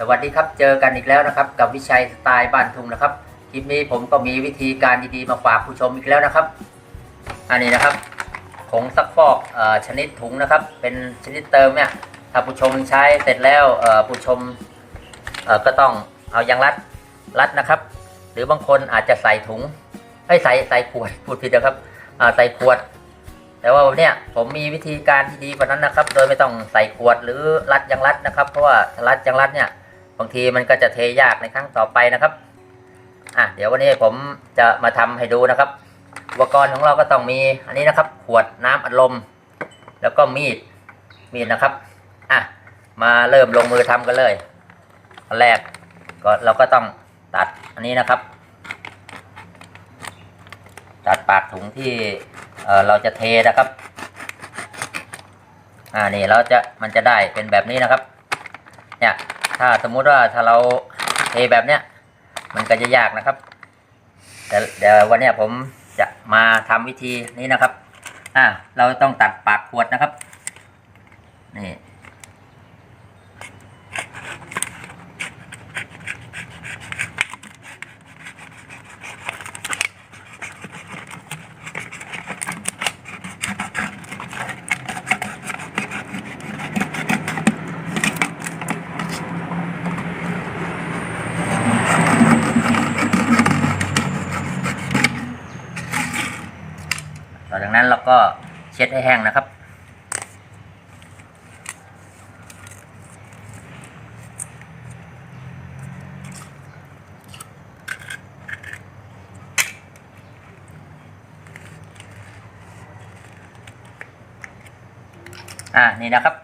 สวัสดีครับ เจอกันอีกแล้วนะครับ กับวิชัยสไตล์บ้านทุ่งนะครับ คลิปนี้ผมก็มีวิธีการดีๆมาฝากผู้ชมอีกแล้วนะครับ อันนี้นะครับผงซักฟอกเออชนิดถุงนะครับ เป็นชนิดเติมเนี่ยถ้าผู้ชมใช้เสร็จแล้วเอ่อผู้ชมเอ่อก็ต้องเอายางรัดรัดนะครับ หรือบางคนอาจจะใส่ถุงให้ใส่ใส่ขวดพูดผิดนะครับอ่าใส่ขวด แต่ว่าวันเนี้ยผมมีวิธีการที่ดีกว่านั้นนะครับ โดยไม่ต้องใส่ขวดหรือรัดยางรัดนะครับ เพราะว่ารัดยางรัดเนี่ย บางทีมันก็จะเทยากในครั้งต่อไปนะครับอะเดี๋ยววันนี้ผมจะมาทำให้ดูนะครับ อุปกรณ์ของเราก็ต้องมีอันนี้นะครับ ขวดน้ำอัดลม แล้วก็มีดมีดนะครับอะมาเริ่มลงมือทำกันเลยอันแรกก็เราก็ต้องตัดอันนี้นะครับ ตัดปากถุงที่เออเราจะเทนะครับอ่านี่เราจะมันจะได้เป็นแบบนี้นะครับ เนี่ย ถ้าสมมุติว่าถ้าเราเทแบบเนี้ยมันก็จะยากนะครับ แต่เดี๋ยววันนี้ผมจะมาทำวิธีนี้นะครับ อ่าเราต้องตัดปากขวดนะครับ นี่ ก็เช็ดให้แห้งนะครับ อ่านี่นะครับ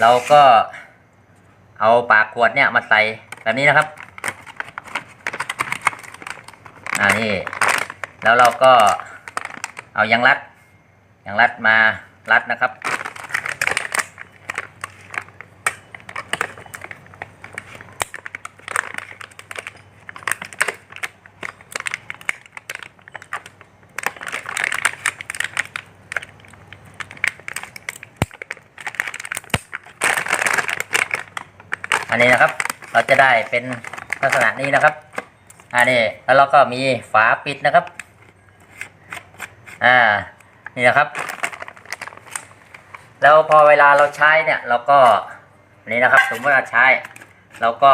เราก็เอาปากขวดเนี่ยมาใส่แบบนี้นะครับอ่านี่แล้วเราก็เอายางรัด ยางรัดมารัดนะครับ อันนี้นะครับ เราจะได้เป็นลักษณะนี้นะครับ อันนี้แล้วเราก็มีฝาปิดนะครับ อ่า นี่นะครับ แล้วพอเวลาเราใช้เนี่ยเราก็นนี้นะครับ สมมติว่าใช้เราก็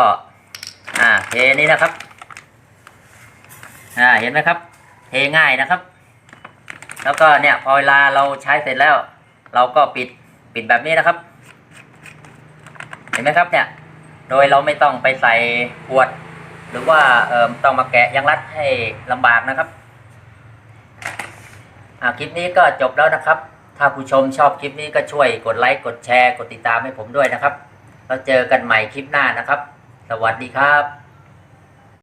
อ่าเทนี้นะครับอ่าเห็นไหมครับ เทง่ายนะครับ แล้วก็เนี่ยพอเวลาเราใช้เสร็จแล้ว เราก็ปิดปิดแบบนี้นะครับ เห็นไหมครับเนี่ย โดยเราไม่ต้องไปใส่ขวด หรือว่าเอ่อต้องมาแกะยางรัดให้ลำบากนะครับ อ่าคลิปนี้ก็จบแล้วนะครับ ถ้าผู้ชมชอบคลิปนี้ก็ช่วยกดไลค์กดแชร์ กดติดตามให้ผมด้วยนะครับ เราเจอกันใหม่คลิปหน้านะครับ สวัสดีครับ